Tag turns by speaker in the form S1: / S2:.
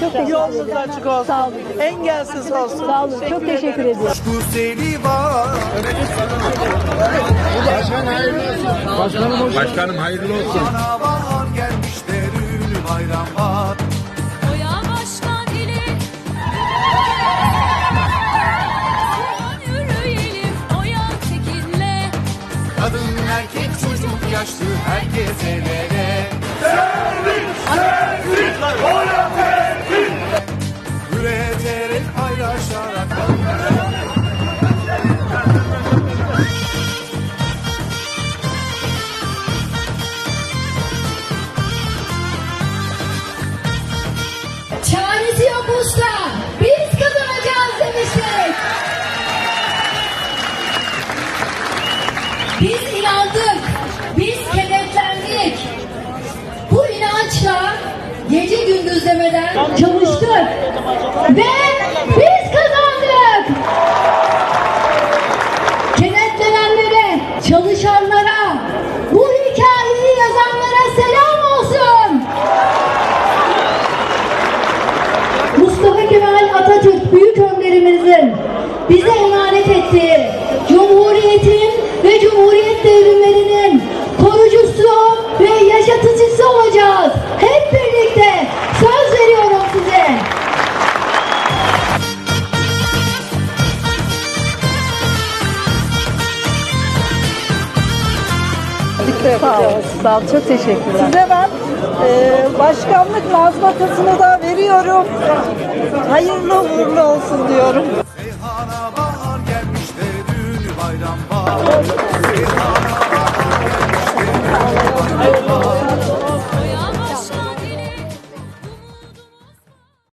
S1: Çok teşekkür Yolunuz ederim. açık olsun. Sağ olun. Engelsiz olsun. Sağ olun. Çok teşekkür ediyorum.
S2: Bu seni var. Başkanım hayırlı olsun. Bana bahar gelmişler ünlü bayram var.
S1: Kadın erkek çocuk yaşlı herkes el ele.
S2: Paylaşarak
S1: Çaresi yok usta. Biz kazanacağız demiştik. Biz inandık. Biz kenetlendik. Bu inançla gece gündüz demeden çalıştık. Ve çalışanlara, bu hikayeyi yazanlara selam olsun. Mustafa Kemal Atatürk büyük önderimizin bize birlikte yapacağız. Sağ ol. Çok teşekkürler. Size ben e, başkanlık mazbatasını da veriyorum. Hayırlı uğurlu olsun diyorum.
S2: Seyhana bahar gelmiş de düğün bayram var. Seyhana bahar gelmiş de düğün bayram var.